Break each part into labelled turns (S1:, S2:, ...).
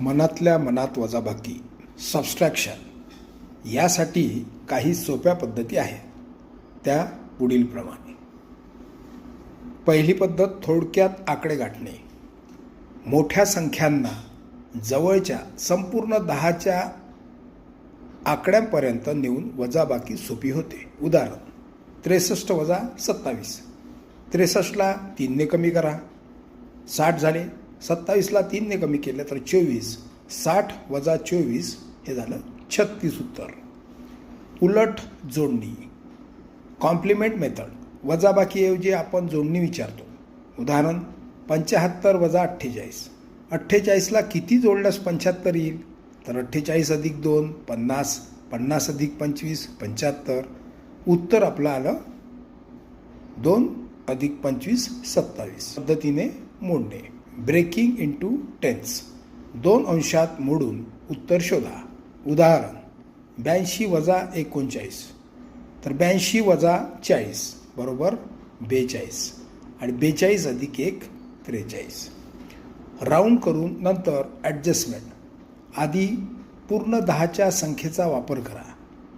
S1: मनातल्या मनात वजाबाकी सबस्ट्रॅक्शन यासाठी काही सोप्या पद्धती आहेत. त्या पुढीलप्रमाणे पहिली पद्धत थोडक्यात आकडे गाठणे. मोठ्या संख्यांना जवळच्या संपूर्ण दहाच्या आकड्यांपर्यंत नेऊन वजाबाकी सोपी होते. उदाहरण त्रेसष्ट वजा सत्तावीस. त्रेसष्टला तीनने कमी करा. साठ झाले सत्तावीसला तीनने कमी केलं तर चोवीस साठ वजा चोवीस हे झालं छत्तीस उत्तर. उलट जोडणी. कॉम्प्लिमेंट मेथड वजाबाकीऐवजी आपण जोडणी विचारतो. उदाहरण पंच्याहत्तर वजा अठ्ठेचाळीस. अठ्ठेचाळीसला किती जोडल्यास पंच्याहत्तर येईल? तर अठ्ठेचाळीस अधिक दोन पन्नास पन्नास अधिक पंचवीस पंच्याहत्तर. उत्तर आपलं आलं दोन अधिक पंचवीस सत्तावीस. पद्धतीने मोडणे. ब्रेकिंग इंटू टेन्स दोन अंशात मोडून उत्तर शोधा. उदाहरण ब्याऐंशी वजा एकोणचाळीस. तर ब्याऐंशी वजा चाळीस बरोबर बेचाळीस आणि बेचाळीस अधिक एक त्रेचाळीस. राऊंड करून नंतर ॲडजस्टमेंट आधी पूर्ण दहाच्या संख्येचा वापर करा.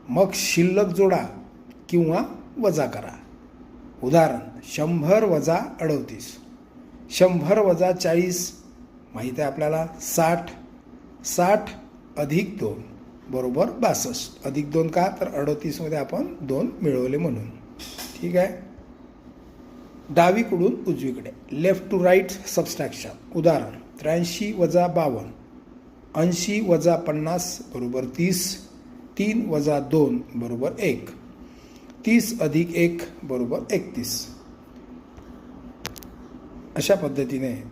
S1: मग शिल्लक जोडा किंवा वजा करा. उदाहरण शंभर वजा अडतीस. शंभर वजा चाळीस माहीत आहे आपल्याला? साठ. साठ अधिक दोन बरोबर बासष्ट. अधिक दोन का? तर अडतीसमध्ये आपण दोन मिळवले म्हणून. ठीक आहे? डावीकडून उजवीकडे. लेफ्ट टू राईट सबस्ट्रॅक्शन उदाहरण त्र्याऐंशी वजा बावन्न. ऐंशी वजा पन्नास बरोबर तीस. तीन वजा दोन बरोबर एक. तीस अधिक एक बरोबर एकतीस. अशा पद्धतीने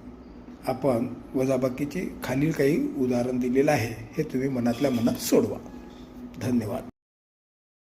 S1: आपण वजाबाकीची खालील काही उदाहरण दिलेलं आहे हे तुम्ही मनातल्या मनात सोडवा. धन्यवाद.